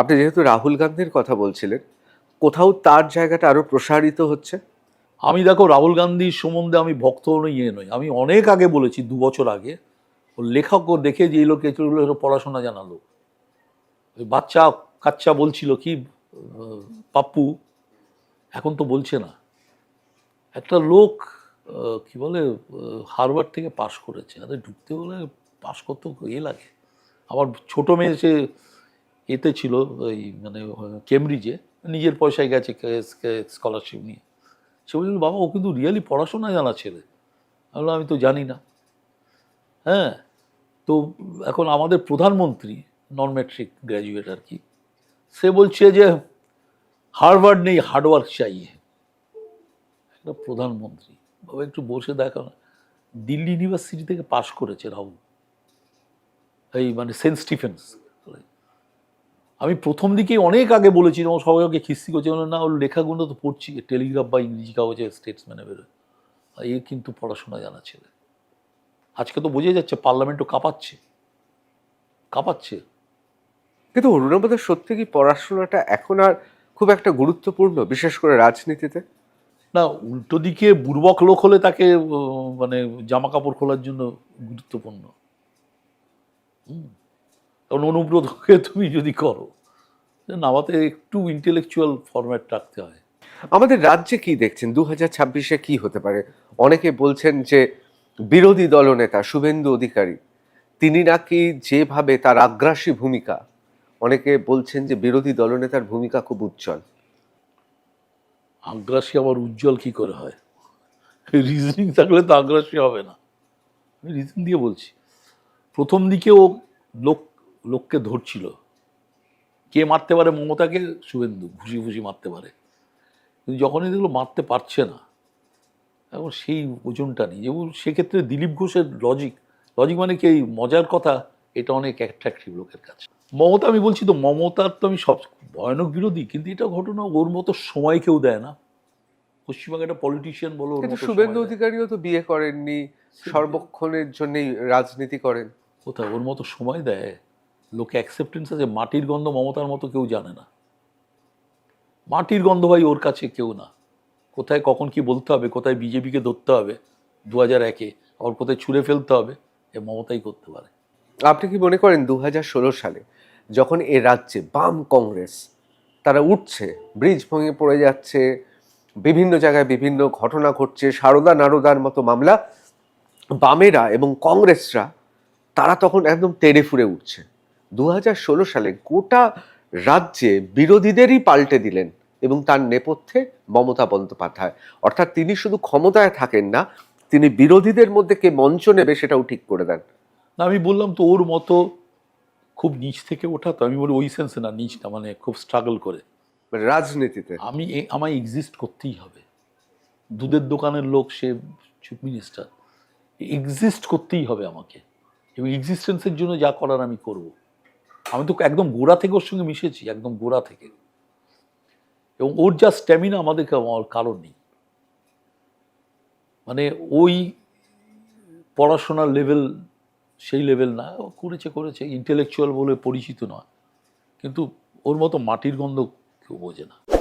আপনি যেহেতু রাহুল গান্ধীর কথা বলছিলেন, কোথাও তার জায়গাটা আরও প্রসারিত হচ্ছে? আমি দেখো, রাহুল গান্ধীর সম্বন্ধে আমি ভক্ত নই ইয়ে নই। আমি অনেক আগে বলেছি, দু বছর আগে, ও লেখক দেখে যে এই লোক এগুলো পড়াশোনা জানালো। বাচ্চা কাচ্চা বলছিল কি পাপ্পু, এখন তো বলছে না। একটা লোক কি বলে হারবার থেকে পাশ করেছে। আরে ঢুকতে হলে পাশ করতে এ লাগে। আমার ছোট মেয়ে সে এতে ছিল ওই মানে কেমব্রিজে নিজের পয়সায় গেছে স্কলারশিপ নিয়ে। সে বলছিল বাবা, ও কিন্তু রিয়েলি পড়াশোনা জানা ছেলে। আমি আমি তো জানি না। হ্যাঁ তো এখন আমাদের প্রধানমন্ত্রী নন ম্যাট্রিক গ্র্যাজুয়েট আর কি, সে বলছে যে হার্ভার্ড নেই হার্ডওয়ার্ক চাইয়ে একটা প্রধানমন্ত্রী, বাবা, একটু বসে দেখো না দিল্লি ইউনিভার্সিটি থেকে পাশ করেছে রাহুল। এই মানে সেন্ট স্টিফেন্স। আমি প্রথম দিকেই অনেক আগে বলেছি যখন সবাই ওকে খিস্তি করছে বলে, না ওর লেখাগুলো তো পড়ছি টেলিগ্রাফ বা ইংরেজি কাগজে স্টেটসম্যানে বেরোয়। আর এ কিন্তু পড়াশোনা জানা ছেলে। আজকে তো বোঝাই যাচ্ছে পার্লামেন্টও কাঁপাচ্ছে। কাঁপাচ্ছে। কিন্তু অরুণাবদের সত্যি কি পড়াশোনাটা এখন আর খুব একটা গুরুত্বপূর্ণ বিশেষ করে রাজনীতিতে? না উল্টো দিকে বুর্বক লোক হলে তাকে মানে জামা কাপড় খোলার জন্য গুরুত্বপূর্ণ। হুম। কারণ অনুব্রতকে তুমি যদি করো নামাতে একটু ইন্টেলেকচুয়াল ফরম্যাট রাখতে হয়। আমাদের রাজ্যে কি দেখছেন? দু হাজার ছাব্বিশে কি হতে পারে? অনেকে বলছেন যে বিরোধী দলনেতা শুভেন্দু অধিকারী তিনি নাকি যেভাবে তার আগ্রাসী ভূমিকা অনেকে বলছেন যে বিরোধী দলনেতার ভূমিকা খুব উজ্জ্বল। আগ্রাসী আবার উজ্জ্বল কি করে হয়? রিজনিং থাকলে তো আগ্রাসী হবে না। আমি রিজন দিয়ে বলছি। প্রথম দিকে ও লোক লোককে ধরছিল। কে মারতে পারে মমতাকে? শুভেন্দু ঘুষি ঘুষি মারতে পারে। কিন্তু যখনই দেখল মারতে পারছে না এখন সেই ওজনটা নেই। যেমন সেক্ষেত্রে দিলীপ ঘোষের লজিক লজিক মানে কি? মজার কথা এটা অনেক অ্যাট্রাকটিভ লোকের কাছে। মমতা আমি বলছি তো মমতার তো আমি সব ভয়ানক বিরোধী কিন্তু এটা ঘটনা ওর মতো সময় কেউ দেয় না। পশ্চিমবঙ্গে একটা পলিটিশিয়ান বলো শুভেন্দু অধিকারীও তো বিয়ে করেননি সর্বক্ষণের জন্যই রাজনীতি করেন। কোথায়? ওর মতো সময় দেয়? লোকে অ্যাকসেপ্টেন্স আছে, মাটির গন্ধ মমতার মতো কেউ জানে না। মাটির গন্ধ ভাই ওর কাছে কেউ না। কোথায় কখন কি বলতে হবে, কোথায় বিজেপিকে ধরতে হবে দু হাজার একে, আবার কোথায় ছুঁড়ে ফেলতে হবে, এ মমতাই করতে পারে। আপনি কি মনে করেন দু হাজার ষোলো সালে যখন এ রাজ্যে বাম কংগ্রেস, তারা উঠছে, ব্রিজ ভেঙে পড়ে যাচ্ছে, বিভিন্ন জায়গায় বিভিন্ন ঘটনা ঘটছে, সারদা নারদার মতো মামলা, বামেরা এবং কংগ্রেসরা, তারা তখন একদম তেড়ে ফুড়ে উঠছে। দু হাজার ষোলো সালে গোটা রাজ্যে বিরোধীদেরই পাল্টে দিলেন এবং তার নেপথ্যে মমতা বন্দ্যোপাধ্যায়। অর্থাৎ তিনি শুধু ক্ষমতায় থাকেন না তিনি বিরোধীদের মধ্যে কে মঞ্চ নেবে সেটাও ঠিক করে দেন। না আমি বললাম তো ওর মতো খুব নিচ থেকে ওঠা তো আমি বলি ওই সেন্সে না নিচটা মানে খুব স্ট্রাগল করে। মানে রাজনীতিতে। আমি আমায় এক্সিস্ট করতেই হবে। দুধের দোকানের লোক সে চিফ মিনিস্টার এক্সিস্ট করতেই হবে আমাকে। এবং এক্সিস্টেন্সের জন্য যা করার আমি করব। আমি তো একদম গোড়া থেকে ওর সঙ্গে মিশেছি, একদম গোড়া থেকে। এবং ওর যা স্ট্যামিনা আমাদেরকে আমার কারণ নেই। মানে ওই পড়াশোনার লেভেল সেই লেভেল না করেছে করেছে ইন্টেলেকচুয়াল বলে পরিচিত নয়। কিন্তু ওর মতো মাটির গন্ধ কেউ বোঝে না।